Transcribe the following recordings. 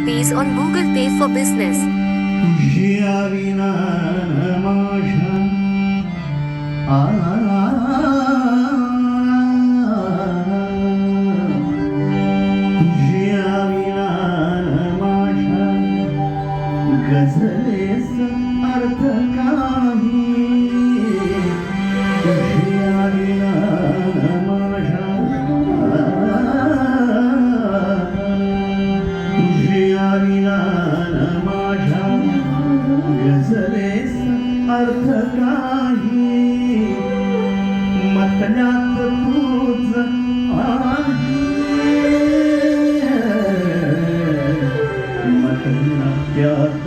rupees on Google Pay for Business.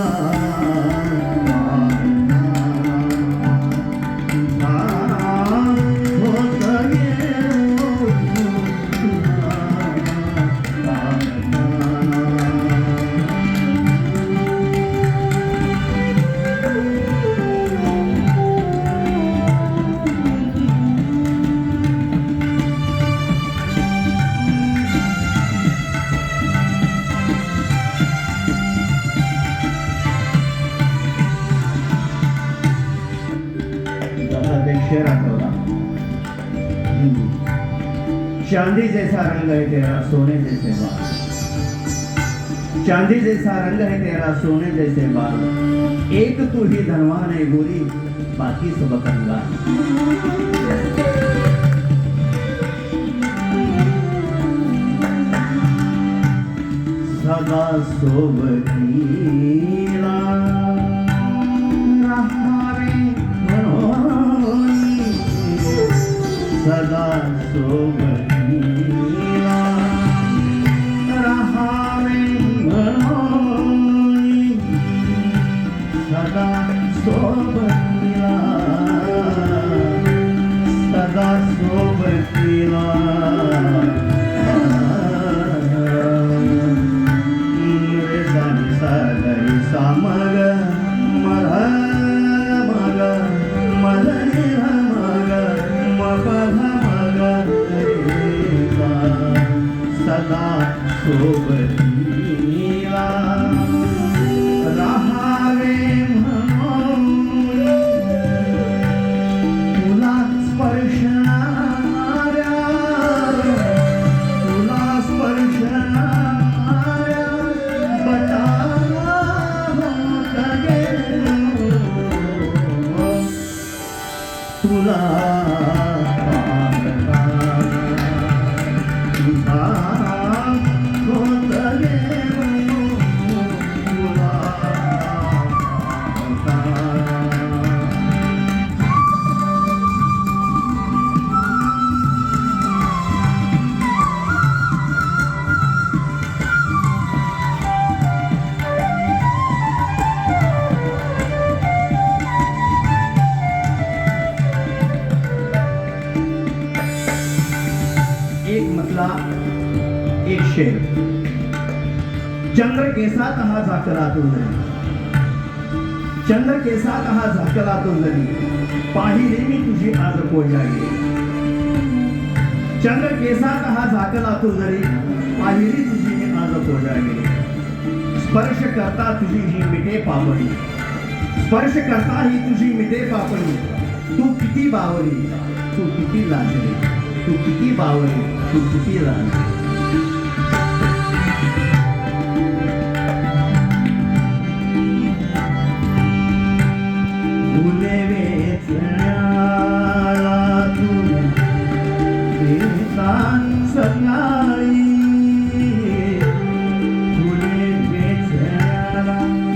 Allah. तेरा टोरा हम्म। चांदी जैसा रंग है तेरा, सोने जैसे बाल। चांदी जैसा रंग है तेरा, सोने जैसे बाल। एक तू ही धनवान है गोरी, बाकी सब कंगाल। सदा Sobti Sada sobrat mila Sada sobrat mila Ingrezan sada isamara एक एक शेर। चंद्र केसात हा झाकलातून नदी चंद्र केसात हा झाकलातून नदी पाहिली मी तुझी आज कोजागी चंद्र केसात हा झाकलातून नदी पाहिली तुझी मी आज कोजागी स्पर्श करता तुझी ही मिठे पापडी। स्पर्श करता ही तुझी मिठे पापडी। तू किती बावरी? तू किती लाजली तू किती बावरी? คุณสุธีรัตน์บุญเวทนาลาทุนเสียงสารสัญญาลีบุญเวทนา